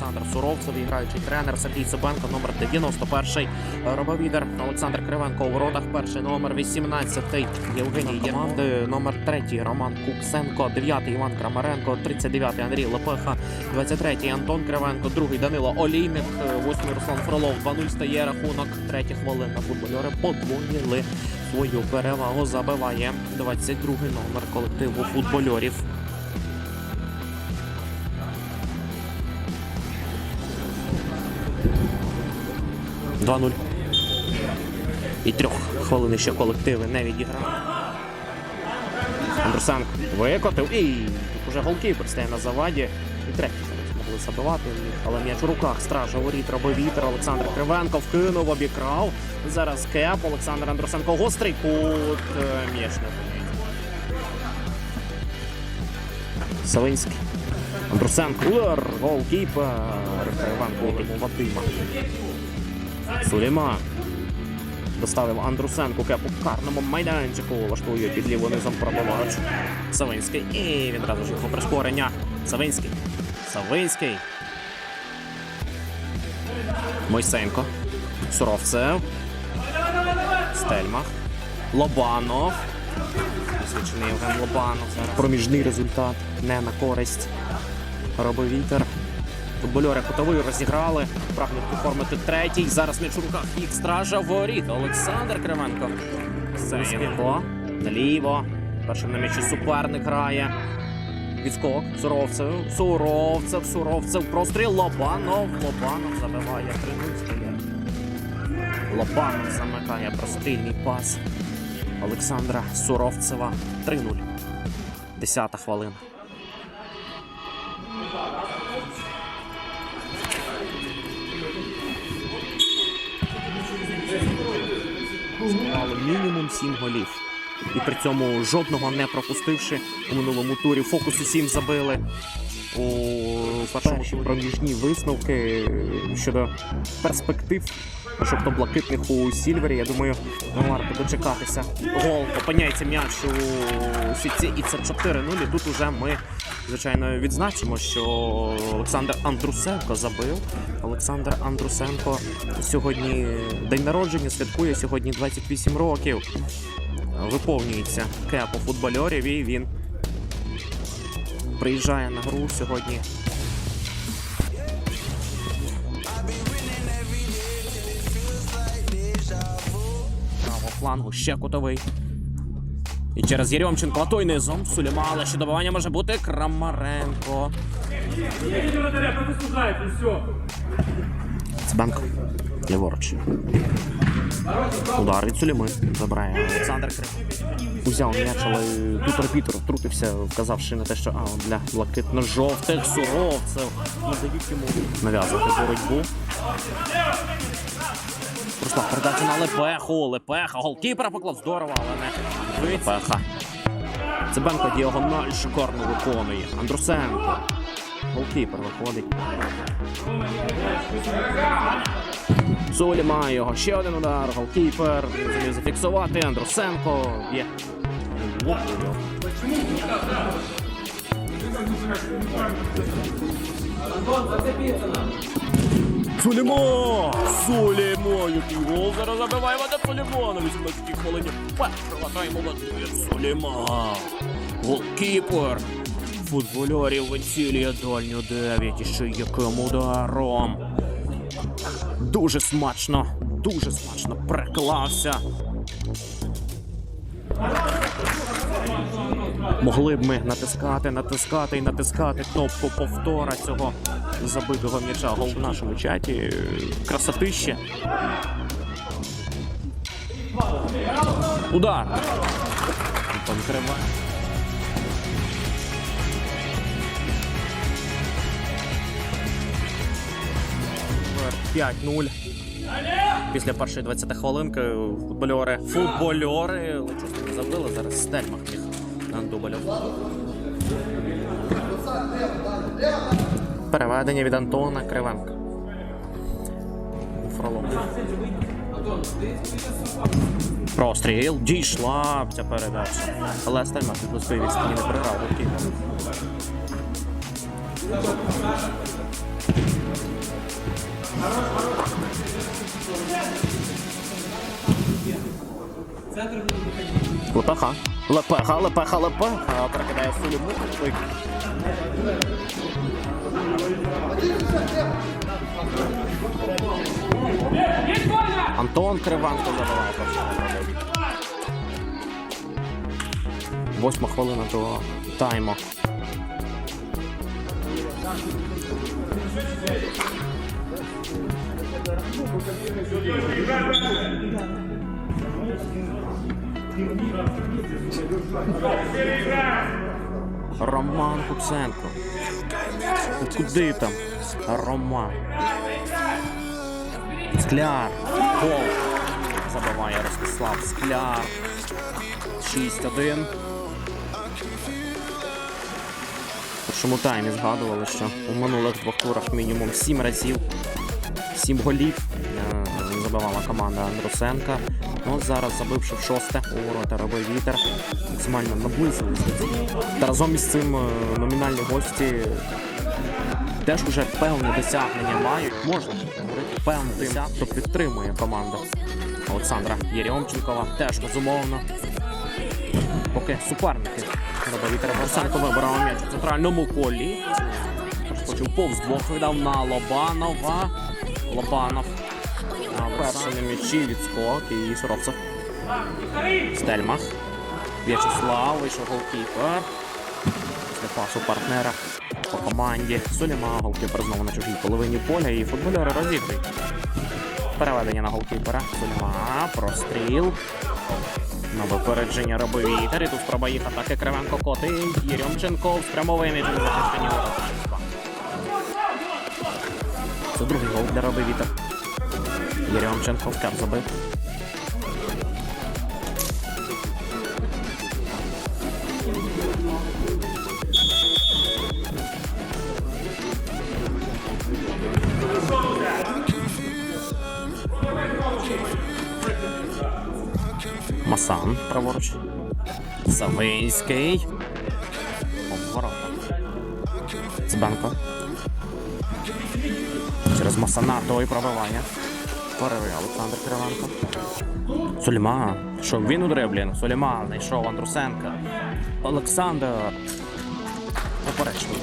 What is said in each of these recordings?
Олександр Суровцев, граючий тренер Сергій Собенко, номер 91 Робовідер Олександр Кривенко у воротах. Перший номер 18 Євгеній Єрманди, номер 3 Роман Куксенко, 9 Іван Крамаренко, 39 Андрій Лепеха, 23 Антон Кривенко, другий Данило Олійник, 8 Руслан Фролов. 2-0 стає рахунок. Третя хвилина. Футбольори подвоїли свою перевагу. Забиває 22 номер колективу футбольорів. Два 0 І трьох хвилин ще колективи не відіграли. Андрусенко викотив і тут уже голкіпер стає на заваді. І третій зараз могли забивати, але м'яч у руках стража воріт, робив вітер. Олександр Кривенко вкинув, обікрав. Зараз кеп. Олександр Андрусенко гострий кут. Е, М'яч не. Савинський. Андрусенко. Голкіпер. Кривенко Вадима. Сулейман. Доставив Андрусенку кепу карному майданчику. Влаштує під лівим низом пробивач. Савинський. І відразу ж його прискорення. Савинський. Савинський. Мойсенко. Суровцев. Стельмах. Лобанов. Євген Лобанов. Проміжний результат. Не на користь. Робовітер. Футбольори кутовий розіграли. Прагнуть оформити третій. Зараз м'яч у руках їх стража воріт. Олександр Кривенко. Заїнко. Наліво. Першим на м'ячі суперник грає. Відскок. Суровцев. Суровцев. Суровцев. Простріл. Лобанов. Лобанов забиває 3-0. Лобанов замикає прострільний пас. Олександра Суровцева. 3-0. Десята хвилина. Забивали мінімум 7 голів. І при цьому жодного не пропустивши у минулому турі. Фокусу 7 забили. У першому проміжні висновки щодо перспектив жовто-блакитних у Сільвері. Я думаю, варто дочекатися. Гол опиняється м'яч у сітці, і це 4-0. І тут уже ми, звичайно, відзначимо, що Олександр Андрусенко забив. Олександр Андрусенко сьогодні день народження святкує сьогодні 28 років. Виповнюється кепу футбольорів і він приїжджає на гру сьогодні. Право флангу ще кутовий. І через Єрьомченко, а той низом. Суліма, але ще добивання може бути Крамаренко. Цбенко. Ліворуч. Удар від Суліми. Забирає Олександр Крим. Узяв м'яч, але тут арбітр втрутився, вказавши на те, що а, для блакитно-жовтих суровцев не дають йому нав'язувати боротьбу. Пройшла передача на Лепеху. Лепеха. Голкіпера поклав здорово, але не Лепеха. Цибенко діагональ шикарно виконує. Андрусенко. Голкіпер виходить. Суліма його. Ще один удар. Голкіпер. Зумів зафіксувати. Андрусенко. Є. Сулімо! Сулімо! Який гол зараз забиває Вадим Сулімо на 18-й хвилині. Першого тайму латує Суліма. Голкіпер. Футбольорів вицілює дальню 9 і ще яким ударом. Дуже смачно, дуже смачно приклався. Могли б ми натискати, натискати і натискати кнопку повтора цього забитого м'яча. В нашому чаті. Красотище. Удар. Антон 5-0. Після першої 20 хвилинки футбольори. Футбольори. Лечусь не забили. Зараз Стельмах міг на дублів. Переведення від Антона Кривенка. Фролов. Простріл. Дійшла ця передача. Але Стельмах від близької відстані не переграв. Лепеха. Лепеха, лепеха, лепеха. Перекидає Суліму. Ой. Антон Криванко забиває перший. Восьма хвилина до тайму. Роман Куценко. Куди там? Роман. Скляр. Гол. Забиває Ростислав Скляр. 6-1. Першому таймі згадували, що у минулих двох турах мінімум 7 разів, 7 голів е, забивала команда Андрусенка. Ну, зараз, забивши в шосте у ворота робив вітер, максимально наблизились. Та разом із цим е, номінальні гості теж вже певне досягнення мають. Можна говорити певне досягнення, хто підтримує команда Олександра Єрьомченкова. Теж безумовно. Поки суперники вітер Борсенко вибирав м'яч у центральному колі. Почув повз двох видав на Лобанова. Лобанов. На першому м'ячі відскок і Суровцев. Стельмах. В'ячеслав вийшов голкіпер. Після партнера по команді. Суліма голкіпер знову на чужій половині поля і футбольори розігрують. Переведення на голкіпера. Суліма. Простріл. На випередження робив. І тут спроба їх атаки Кривенко Коти. Єрьомченко спрямовує захищені ворота. Це другий гол для роби вітер. Єрьомченко в кап забив. Масан праворуч. Савинський. Обворота. Цбенко. Через Масана той пробиває. Перевий Олександр Кривенко. Сулейман. Що він у дриблін? Сулейман знайшов Андрусенка. Олександр. Поперечний.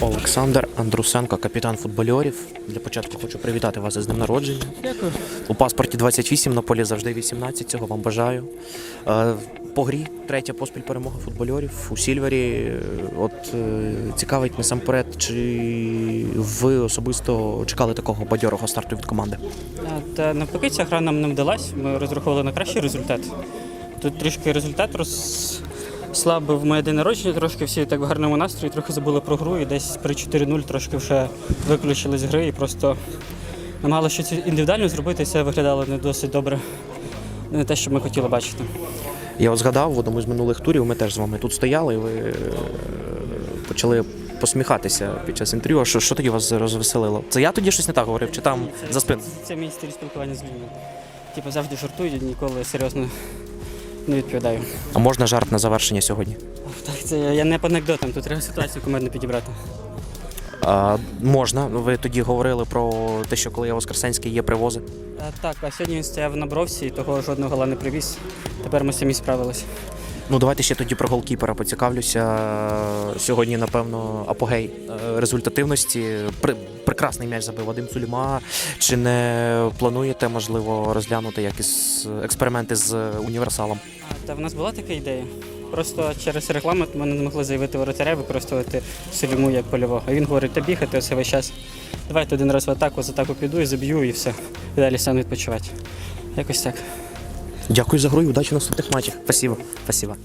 Олександр Андрусенко, капітан футбольорів. Для початку хочу привітати вас із днем народження. Дякую. У паспорті 28, на полі завжди 18. Цього вам бажаю. Е, По грі третя поспіль перемога футбольорів у Сільвері. Е, От е, цікавить насамперед, чи ви особисто чекали такого бадьорого старту від команди? Та навпаки, ця гра нам не вдалась. Ми розраховували на кращий результат. Тут трішки результат розслабив моє день народження, трошки всі так в гарному настрої, трохи забули про гру і десь при 4-0 трошки вже виключили з гри і просто намагалися щось індивідуально зробити, і це виглядало не досить добре. Не те, що ми хотіли бачити. Я от згадав в одному з минулих турів. Ми теж з вами тут стояли. і Ви е, почали посміхатися під час інтерв'ю. А Що, що тоді вас розвеселило? Це я тоді щось не так говорив, чи там за спин? Це, це мій стиль спілкування з людьми. Типу завжди жартую, ніколи серйозно не відповідаю. А можна жарт на завершення сьогодні? Так, це я- не по анекдотам, тут треба ситуацію кумедно підібрати. А, можна. Ви тоді говорили про те, що коли я Воскресенський є привози. А, так, а сьогодні він стояв на бровці і того жодного гола не привіз. Тепер ми самі справилися. Ну давайте ще тоді про голкіпера поцікавлюся. Сьогодні, напевно, апогей е, результативності. При, прекрасний м'яч забив Вадим Суліма. Чи не плануєте, можливо, розглянути якісь експерименти з універсалом? Та в нас була така ідея. Просто через рекламу ми не змогли заявити воротаря, використовувати Соліму як польового. А він говорить, та бігати оце весь час. Давайте один раз в атаку, з атаку піду і заб'ю, і все. І далі сам відпочивати. Якось так. Дякую за гру і удачі в наступних матчах. Спасибо. Спасибо.